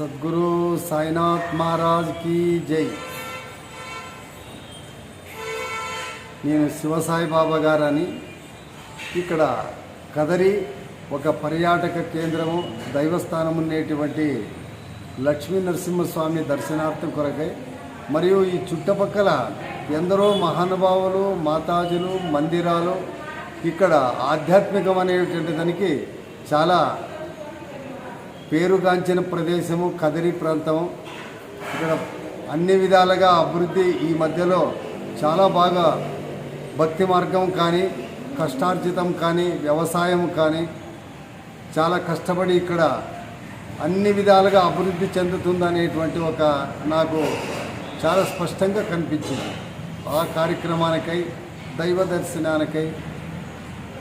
Sadhguru Sainath Maharaj key జై. నేను శివసాయి బాబా గారని ఇక్కడ కదరి ఒక పర్యాటక కేంద్రము దైవస్థానం ఉండేటువంటి లక్ష్మీ నరసింహస్వామి దర్శనార్థం కొరకై మరియు ఈ చుట్టుపక్కల ఎందరో మహానుభావులు మాతాజులు మందిరాలు ఇక్కడ ఆధ్యాత్మికం అనేటువంటి దానికి చాలా పేరుగాంచిన ప్రదేశము కదిరి ప్రాంతం ఇక్కడ అన్ని విధాలుగా అభివృద్ధి ఈ మధ్యలో చాలా బాగా భక్తి మార్గం కానీ కష్టార్జితం కానీ వ్యవసాయం కానీ చాలా కష్టపడి ఇక్కడ అన్ని విధాలుగా అభివృద్ధి చెందుతుందనేటువంటి ఒక నాకు చాలా స్పష్టంగా కనిపించింది. ఆ కార్యక్రమానికై దైవ దర్శనానికై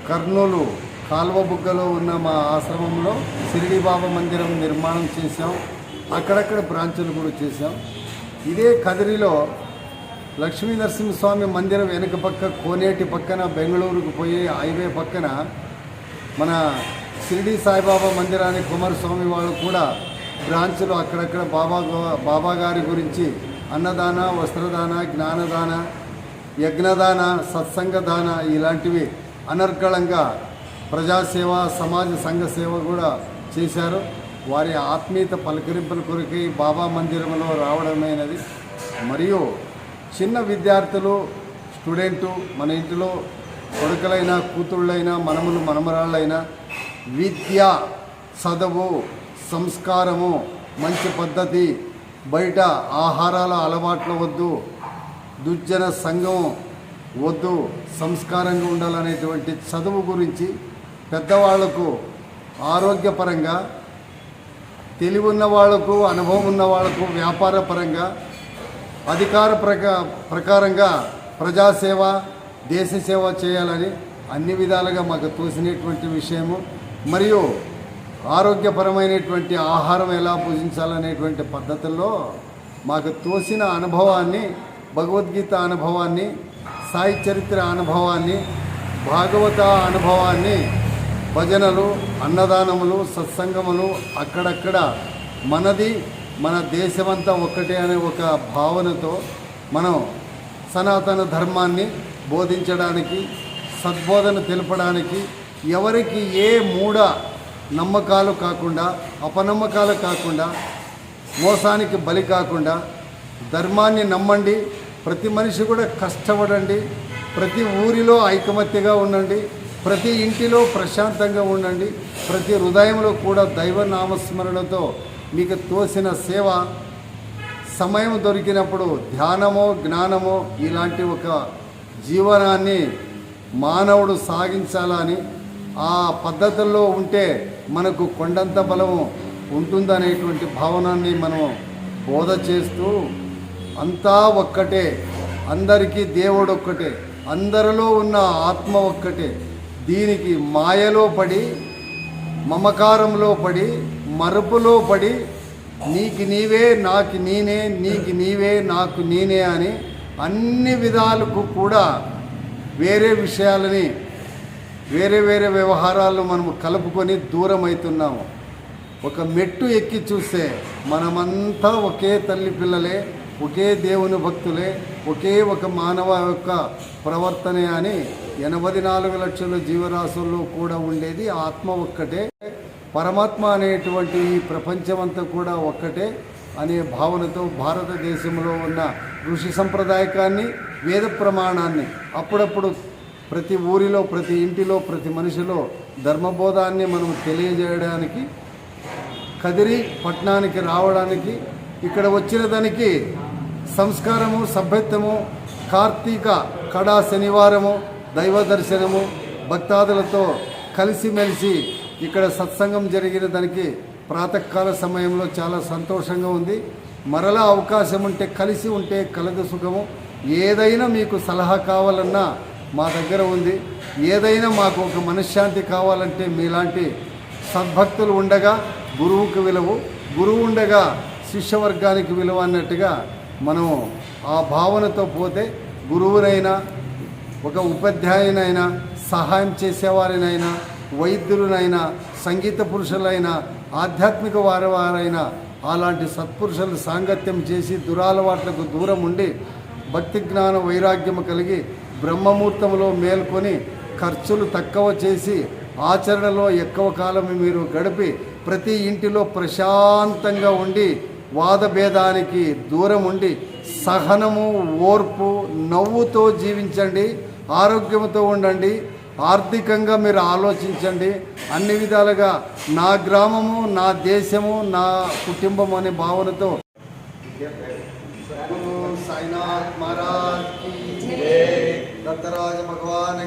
కర్నూలు కాల్వ బుగ్గలో ఉన్న మా ఆశ్రమంలో షిరిడి బాబా మందిరం నిర్మాణం చేశాం. అక్కడక్కడ బ్రాంచులు కూడా చేశాం. ఇదే కదిరిలో లక్ష్మీ నరసింహస్వామి మందిరం వెనుక పక్క కోనేటి పక్కన బెంగళూరుకు పోయే హైవే పక్కన మన షిరిడి సాయిబాబా మందిరానికి కుమారస్వామి వాళ్ళు కూడా బ్రాంచ్లు అక్కడక్కడ బాబా బాబా గారి గురించి అన్నదాన వస్త్రదాన జ్ఞానదాన యజ్ఞదాన సత్సంగదాన ఇలాంటివి అనర్గళంగా ప్రజాసేవ సమాజ సంఘ సేవ కూడా చేశారు. వారి ఆత్మీయత పలకరింపుల కొరకై బాబా మందిరంలో రావడమైనది. మరియు చిన్న విద్యార్థులు స్టూడెంటు మన ఇంటిలో కొడుకులైనా కూతుళ్ళైనా మనములు మనమరాళ్ళైనా విద్య చదువు సంస్కారము మంచి పద్ధతి బయట ఆహారాల అలవాట్లు వద్దు దుర్జన సంఘం వద్దు సంస్కారంగా ఉండాలనేటువంటి చదువు గురించి పెద్దవాళ్ళకు ఆరోగ్యపరంగా తెలివి ఉన్న వాళ్ళకు అనుభవం ఉన్న వాళ్ళకు వ్యాపార పరంగా అధికార ప్రకా ప్రకారంగా ప్రజాసేవ దేశ సేవ చేయాలని అన్ని విధాలుగా మాకు తోసినటువంటి విషయము. మరియు ఆరోగ్యపరమైనటువంటి ఆహారం ఎలా పూజించాలనేటువంటి పద్ధతుల్లో మాకు తోసిన అనుభవాన్ని భగవద్గీత అనుభవాన్ని సాయి చరిత్ర అనుభవాన్ని భాగవత అనుభవాన్ని భజనలు అన్నదానములు సత్సంగములు అక్కడక్కడ మనది మన దేశమంతా ఒక్కటే అనే ఒక భావనతో మనం సనాతన ధర్మాన్ని బోధించడానికి సద్బోధన తెలపడానికి ఎవరికి ఏ మూఢ నమ్మకాలు కాకుండా అపనమ్మకాలు కాకుండా మోసానికి బలి కాకుండా ధర్మాన్ని నమ్మండి. ప్రతి మనిషి కూడా కష్టపడండి. ప్రతి ఊరిలో ఐకమత్యగా ఉండండి. ప్రతి ఇంటిలో ప్రశాంతంగా ఉండండి. ప్రతి హృదయంలో కూడా దైవ నామస్మరణతో మీకు తోసిన సేవ సమయం దొరికినప్పుడు ధ్యానమో జ్ఞానమో ఇలాంటి ఒక జీవనాన్ని మానవుడు సాగించాలని ఆ పద్ధతుల్లో ఉంటే మనకు కొండంత బలము ఉంటుందనేటువంటి భావనాన్ని మనం బోధ చేస్తూ అంతా ఒక్కటే అందరికీ దేవుడు ఒక్కటే అందరిలో ఉన్న ఆత్మ ఒక్కటే. దీనికి మాయలో పడి మమకారంలో పడి మరుపులో పడి నీకు నీవే నాకు నేనే నీకు నీవే నాకు నేనే అని అన్ని విధాలకు కూడా వేరే విషయాలని వేరే వేరే వ్యవహారాలను మనము కలుపుకొని దూరం అవుతున్నాము ఒక మెట్టు ఎక్కి చూస్తే మనమంతా ఒకే తల్లి పిల్లలే ఒకే దేవుని భక్తులే ఒకే ఒక మానవ యొక్క ప్రవర్తనే అని ఎనభై నాలుగు లక్షల జీవరాశుల్లో కూడా ఉండేది. ఆత్మ ఒక్కటే పరమాత్మ అనేటువంటి ఈ ప్రపంచమంతా కూడా ఒక్కటే అనే భావనతో భారతదేశంలో ఉన్న ఋషి సంప్రదాయకాన్ని వేద ప్రమాణాన్ని అప్పుడప్పుడు ప్రతి ఊరిలో ప్రతి ఇంటిలో ప్రతి మనిషిలో ధర్మబోధాన్ని మనం తెలియజేయడానికి కదిరి పట్టణానికి రావడానికి ఇక్కడ వచ్చిన దానికి సంస్కారము సభ్యత్వము కార్తీక కడా శనివారము దైవ దర్శనము భక్తాదులతో కలిసిమెలిసి ఇక్కడ సత్సంగం జరిగిన దానికి ప్రాతకాల సమయంలో చాలా సంతోషంగా ఉంది. మరలా అవకాశం ఉంటే కలిసి ఉంటే కలదు సుఖము. ఏదైనా మీకు సలహా కావాలన్నా మా దగ్గర ఉంది. ఏదైనా మాకు ఒక మనశ్శాంతి కావాలంటే మీలాంటి సద్భక్తులు ఉండగా గురువుకు విలువ. గురువు ఉండగా శిష్యవర్గానికి విలువ అన్నట్టుగా మనం ఆ భావనతో పోతే గురువునైనా ఒక ఉపాధ్యాయునైనా సహాయం చేసేవారినైనా వైద్యులనైనా సంగీత పురుషులైనా ఆధ్యాత్మిక వారి వారైనా అలాంటి సత్పురుషులు సాంగత్యం చేసి దురాలవాట్లకు దూరం ఉండి భక్తి జ్ఞాన వైరాగ్యము కలిగి బ్రహ్మముహూర్తంలో మేల్కొని ఖర్చులు తక్కువ చేసి ఆచరణలో ఎక్కువ కాలం మీరు గడిపి ప్రతి ఇంటిలో ప్రశాంతంగా ఉండి వాదభేదానికి దూరం ఉండి సహనము ఓర్పు నవ్వుతో జీవించండి ఆరోగ్యంతో ఉండండి ఆర్థికంగా మీరు ఆలోచించండి. అన్ని విధాలుగా నా గ్రామము నా దేశము నా కుటుంబం అనే భావనతో. సాయినాథ్ మహారాజ్ దత్తరాజ భగవాన్